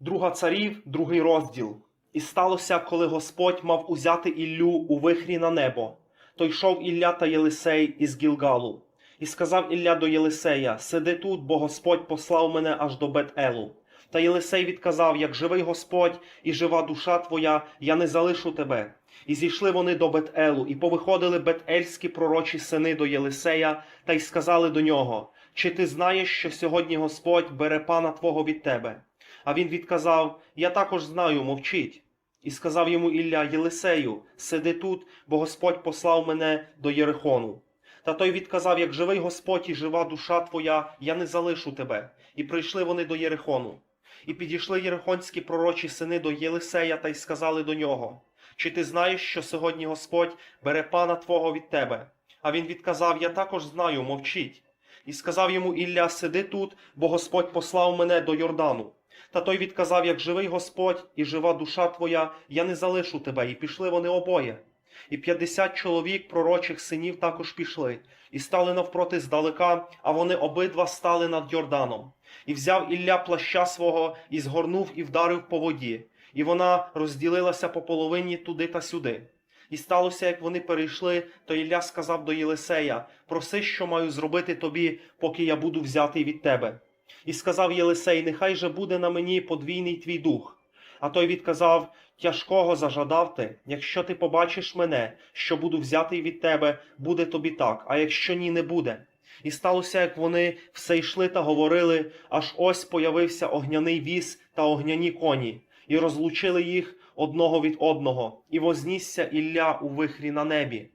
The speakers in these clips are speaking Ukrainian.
Друга царів, другий розділ. І сталося, коли Господь мав узяти Іллю у вихрі на небо, то йшов Ілля та Єлисей із Гілгалу. І сказав Ілля до Єлисея: Сиди тут, бо Господь послав мене аж до Бет-Елу. Та Єлисей відказав: Як живий Господь і жива душа твоя, я не залишу тебе. І зійшли вони до Бет-Елу, і повиходили бет-ельські пророчі сини до Єлисея, та й сказали до нього: Чи ти знаєш, що сьогодні Господь бере пана твого від тебе? А він відказав: Я також знаю, мовчіть. І сказав йому Ілля Єлисею: Сиди тут, бо Господь послав мене до Єрихону. Та той відказав: Як живий Господь і жива душа твоя, я не залишу тебе. І прийшли вони до Єрихону. І підійшли єрихонські пророчі сини до Єлисея та й сказали до нього: Чи ти знаєш, що сьогодні Господь бере пана твого від тебе? А він відказав: Я також знаю, мовчіть. І сказав йому Ілля: Сиди тут, бо Господь послав мене до Йордану. Та той відказав, як живий Господь і жива душа твоя, я не залишу тебе. І пішли вони обоє. І п'ятдесят чоловік пророчих синів також пішли, і стали навпроти здалека, а вони обидва стали над Йорданом. І взяв Ілля плаща свого, і згорнув і вдарив по воді, і вона розділилася по половині туди та сюди. І сталося, як вони перейшли, то Ілля сказав до Єлисея: Проси, що маю зробити тобі, поки я буду взятий від тебе. І сказав Єлисей: Нехай же буде на мені подвійний твій дух. А той відказав: Тяжкого зажадав ти, якщо ти побачиш мене, що буду взятий від тебе, буде тобі так, а якщо ні, не буде. І сталося, як вони все йшли та говорили, аж ось появився огняний віз та огняні коні, і розлучили їх одного від одного, і вознісся Ілля у вихрі на небі.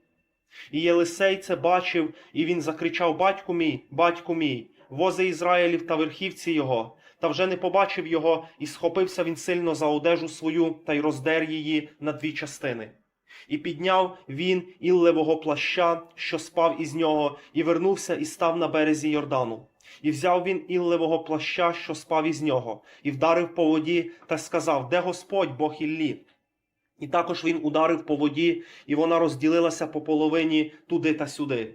І Єлисей це бачив, і він закричав: Батьку мій, батьку мій, вози Ізраїлів та верхівці його. Та вже не побачив його, і схопився він сильно за одежу свою та й роздер її на дві частини. І підняв він іллевого плаща, що спав із нього, і вернувся і став на березі Йордану. І взяв він іллевого плаща, що спав із нього, і вдарив по воді та сказав: Де Господь, Бог Іллі? І також він ударив по воді, і вона розділилася по половині туди та сюди.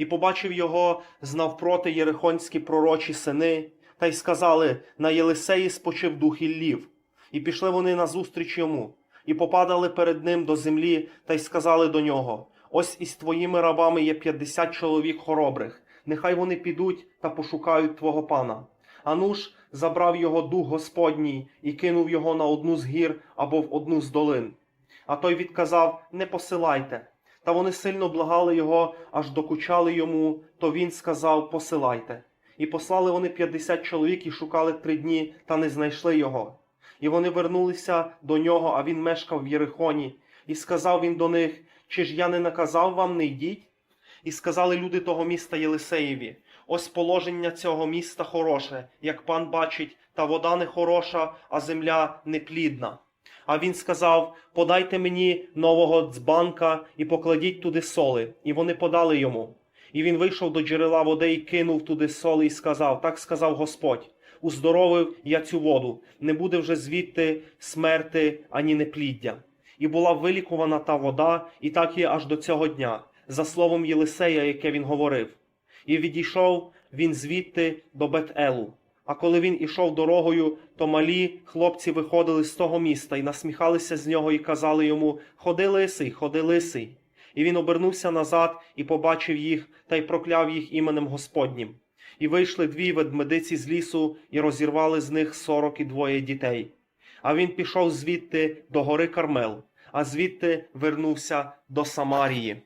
І побачив його знавпроти єрихонські пророчі сини, та й сказали: На Єлисеї спочив дух Іллів. І пішли вони назустріч йому, і попадали перед ним до землі, та й сказали до нього: Ось із твоїми рабами є п'ятдесят чоловік хоробрих, нехай вони підуть та пошукають твого пана. Ануш забрав його дух Господній і кинув його на одну з гір або в одну з долин. А той відказав: Не посилайте. Та вони сильно благали його, аж докучали йому, то він сказав: Посилайте. І послали вони п'ятдесят чоловік і шукали три дні, та не знайшли його. І вони вернулися до нього, а він мешкав в Єрихоні. І сказав він до них: Чи ж я не наказав вам, не йдіть? І сказали люди того міста Єлисеєві: Ось положення цього міста хороше, як пан бачить, та вода не хороша, а земля неплідна. А він сказав: Подайте мені нового дзбанка і покладіть туди соли. І вони подали йому. І він вийшов до джерела води і кинув туди соли, і сказав: Так сказав Господь. Уздоровив я цю воду, не буде вже звідти смерти ані непліддя. І була вилікувана та вода, і так є аж до цього дня, за словом Єлисея, яке він говорив. І відійшов він звідти до Бет-Елу. А коли він ішов дорогою, то малі хлопці виходили з того міста і насміхалися з нього і казали йому: Ходи лисий, ходи лисий. І він обернувся назад і побачив їх та й прокляв їх іменем Господнім. І вийшли дві ведмедиці з лісу і розірвали з них сорок і двоє дітей. А він пішов звідти до гори Кармел, а звідти вернувся до Самарії.